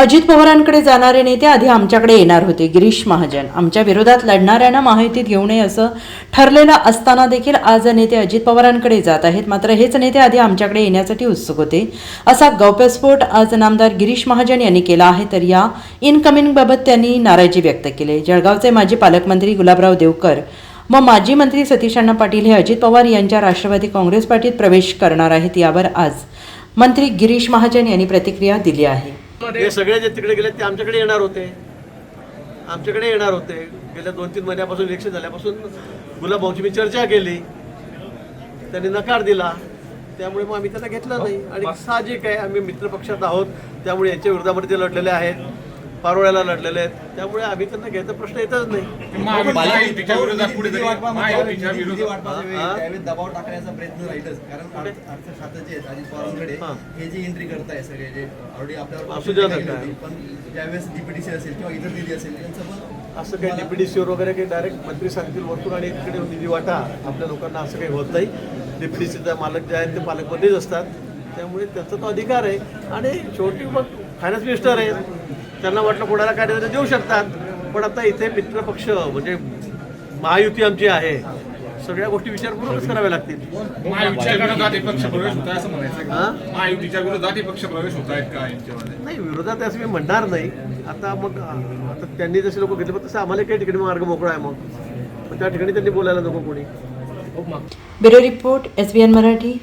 अजित पवारांकडे जाणारे नेते आधी आमच्याकडे येणार होते. गिरीश महाजन आमच्या विरोधात लढणाऱ्यांना माहितीत घेऊ नये असं ठरलेलं असताना देखील आज नेते अजित पवारांकडे जात आहेत. मात्र हेच नेते आधी आमच्याकडे येण्यासाठी उत्सुक होते. असा गौप्यस्फोट आज नामदार गिरीश महाजन यांनी केला आहे. तर या इनकमिंगबाबत त्यांनी नाराजी व्यक्त केली. जळगावचे माजी पालकमंत्री गुलाबराव देवकर व माजी मंत्री सतीश अण्णा पाटील हे अजित पवार यांच्या राष्ट्रवादी काँग्रेस पार्टीत प्रवेश करणार आहेत. यावर आज मंत्री गिरीश महाजन यांनी प्रतिक्रिया दिली आहे. हे सगळे जे तिकडे गेले ते आमच्याकडे येणार होते. आमच्याकडे येणार होते. गेल्या दोन तीन महिन्यापासून इलेक्शन झाल्यापासून गुलाबभाऊची मी चर्चा केली. त्यांनी नकार दिला. त्यामुळे मग आम्ही त्यांना घेतलं नाही. आणि साहजिक आहे आम्ही मित्रपक्षात आहोत. त्यामुळे यांच्या विरोधामध्ये ते लढलेले आहेत. पारोळ्याला लढलेले आहेत. त्यामुळे आम्ही त्यांना घ्यायचा प्रश्न येतच नाही. दबाव टाकण्याचा प्रयत्न राहीलच. कारण अर्थ अर्थ खातं जे आहेत. अजित पवारांकडे हा. जे एंट्री करताय सगळे जे ऑलरेडी आपल्यावर पण ज्यावेळेस डीपीडीसी असेल किंवा इतर निधी असेल त्यांचं पण असं काही डीपीडीसीवर वगैरे काही डायरेक्ट मंत्री सांगतील वरतून आणि तिकडे निधी वाटा. आपल्या लोकांना असं काही होत नाही. डीपीडीसीचा मालक जे आहेत ते पालकमंत्रीच असतात. त्यामुळे त्याचा तो अधिकार आहे. आणि शेवटी मग फायनान्स मिनिस्टर आहे त्यांना वाटलं कोणाला काय देऊ शकतात. पण आता इथे मित्रपक्ष म्हणजे महायुती आमची आहे सगळ्या गोष्टी विचारपूर्वकच कराव्या लागतील. महायुतीच्या विरोधात पक्ष प्रवेश होत आहे असं म्हणायचं? का? महायुतीच्या विरोधात पक्ष प्रवेश होत आहेत का यांच्यामध्ये? नाही विरोधात असं मी म्हणणार नाही. आता मग आता त्यांनी जसे लोक घेतले मग तसं आम्हाला काही ठिकाणी मार्ग मोकळा आहे मग. मग त्या ठिकाणी त्यांनी बोलायला नको कोणी. Bureau report S B N Marathi.